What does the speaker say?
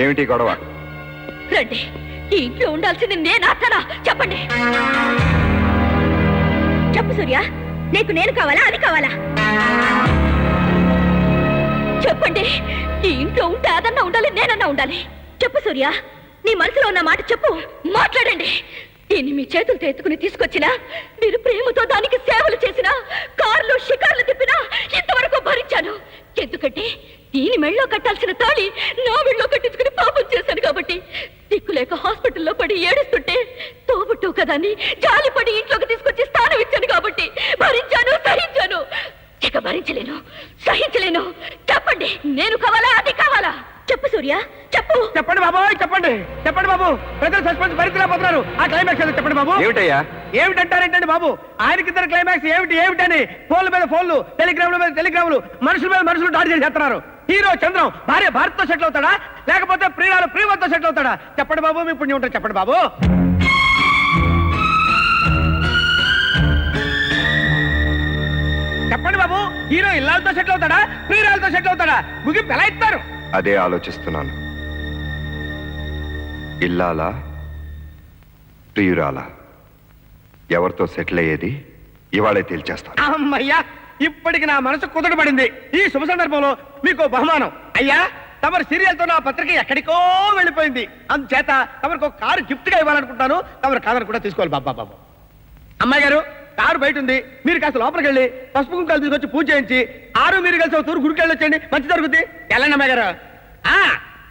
ఏమిటి గొడవ? రండి. ఈ ఇంట్లో ఉండాల్సింది నేను అత్తనా చెప్పండి. చెప్పు సూర్య నీకు నేను కావాలా అది కావాలా? చెప్పండి ఈ ఇంట్లో ఉంటే అదన్నా ఉండాలి నేనన్నా ఉండాలి? చెప్పు సూర్య నీ మనసులో ఉన్న మాట చెప్పు. మాట్లాడండి. దీన్ని మీ చేతులతో ఎత్తుకుని తీసుకొచ్చినా మీరు ప్రేమతో దానికి సేవలు చేసినా కార్లు షికార్లు తిప్పినా ఇంతవరకు భరించాను. ఎందుకంటే దీని మెళ్ళో కట్టాల్సిన తాళి నా మెళ్ళో కట్టించుకు దిక్కులేక హాస్పిటల్లో పడి ఏడుస్తుంటే తోబుట్టు కదా అని జాలిపడి ఇంట్లోకి తీసుకొచ్చి స్థానం ఇచ్చాను కాబట్టి భరించాను సహించాను. ఇక భరించలేను సహించలేను. చెప్పండి నేను కావాలా అది కావాలా? చెప్పు సూర్య చెప్పు. చెప్పండి బాబు చెప్పండి. చెప్పండి బాబు. ప్రజలు సస్పెన్స్ భరించలేకపోతున్నారు. ఆ క్లైమాక్స్ చెప్పండి బాబు. ఏమిటయ్యా? ఏమిటంటారేంటండి బాబు? ఆయనకిద్దరు క్లైమాక్స్ ఏమిటి? ఏమిటని? ఫోన్ల మీద ఫోన్లు టెలిగ్రామ్ల మీద టెలిగ్రామ్లు మనుషుల మీద మనుషులు దాడి చేసి చేస్తున్నారు. హీరో చంద్రం భార్య భారత్తో సెటిల్ అవుతాడా? లేకపోతే ప్రియురాలు ప్రియవతో సెటిల్ అవుతాడా? చెప్పండి బాబు మీ పుణ్యం ఉంటారు చెప్పండి బాబు. చెప్పండి బాబు హీరో ఇల్లాలతో సెటిల్ అవుతాడా? ప్రియురాలతో సెటిల్ అవుతాడా? ముగింపు ఎలా ఇస్తారు? అదే ఆలోచిస్తున్నాను. ఇల్లాలా? ప్రియురాలా? ఎవరితో సెటిల్ అయ్యేది? ఇవాళే తేల్చేస్తాను. అమ్మయ్యా ఇప్పటికి నా మనసు కుదటపడింది. ఈ శుభ సందర్భంలో మీకు బహుమానం. అయ్యా తమరి సీరియల్తో నా పత్రిక ఎక్కడికో వెళ్ళిపోయింది. అందుచేత తమరికి ఒక కారు గిఫ్ట్గా ఇవ్వాలనుకుంటాను తమరు కాదని కూడా తీసుకోవాలి బాబా బాబు. అమ్మాయి గారు కారు బయట ఉంది. మీరు కాస్త లోపలికి వెళ్ళి పసుపు కుంకాలు తీసుకొచ్చి పూజ చేయించి ఆరు మీరు కలిసి ఒక తూరు గుడికి వెళ్ళొచ్చండి మంచి జరుగుద్ది. వెళ్ళండి అమ్మాయి గారు.